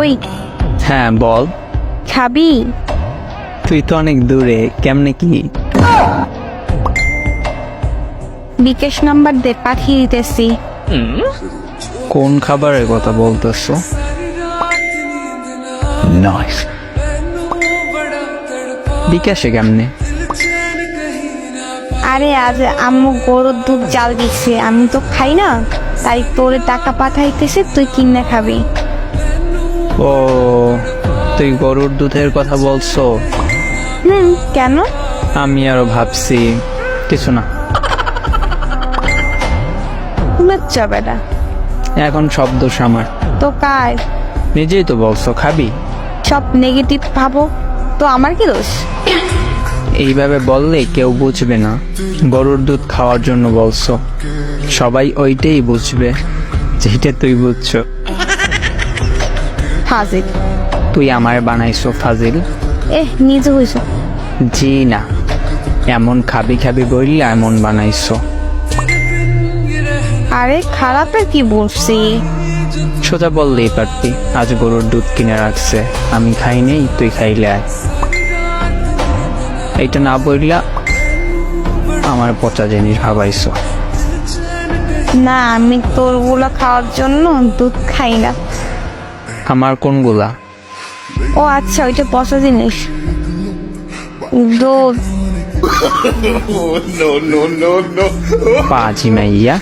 ওই হ্যাঁ বল। খাবি? তুই তো অনেক দূরে কেমনে কি? বিকাশ নাম্বার দে পাঠিয়ে দিতেছি। কোন খাবারের কথা বলতেছো? নাইস বিকাশে কেমনে? আরে আজ আম্মু গরুর দুধ জাল দিচ্ছে আমি তো খাই না তাই তোরে টাকা পাঠাইতেছে তুই কিনে খাবি। ও তুই গরুর দুধের কথা বলছো? হুম কেন? আমি আরও ভাবছি কিছু না। লজ্জা বেটা এখন সব দোষ আমার। তো কার? নিজেই তো বলছো খাবি? সব নেগেটিভ ভাবো তো আমার কি দোষ? এইভাবে বললে কেউ বুঝবে না। গরুর দুধ খাওয়ার জন্য বলছো। সবাই ওইটাই বুঝবে যেটা তুই বুঝছ। হাজির তুই আমার বানাইছো ফাজিল? এহ নিজে হইছ। জি না। এমন খাবি খাবি বললে এমন বানাইছো। আরে খারাপের কি বলছি? সোজা বললেই পারতি আজ গরুর দুধ কিনে রাখছে। আমি খাই নেই তুই খাইলে আয়। এইটা না বললা আমার পচা জিনিস ভাবাইছো। না আমি তোরগুলো খাওয়ার জন্য দুধ খাই না। আমার কোনগুলা? ও আচ্ছা ওইটা পচা জিনিস। পাঁচ. পাজি মাইয়া।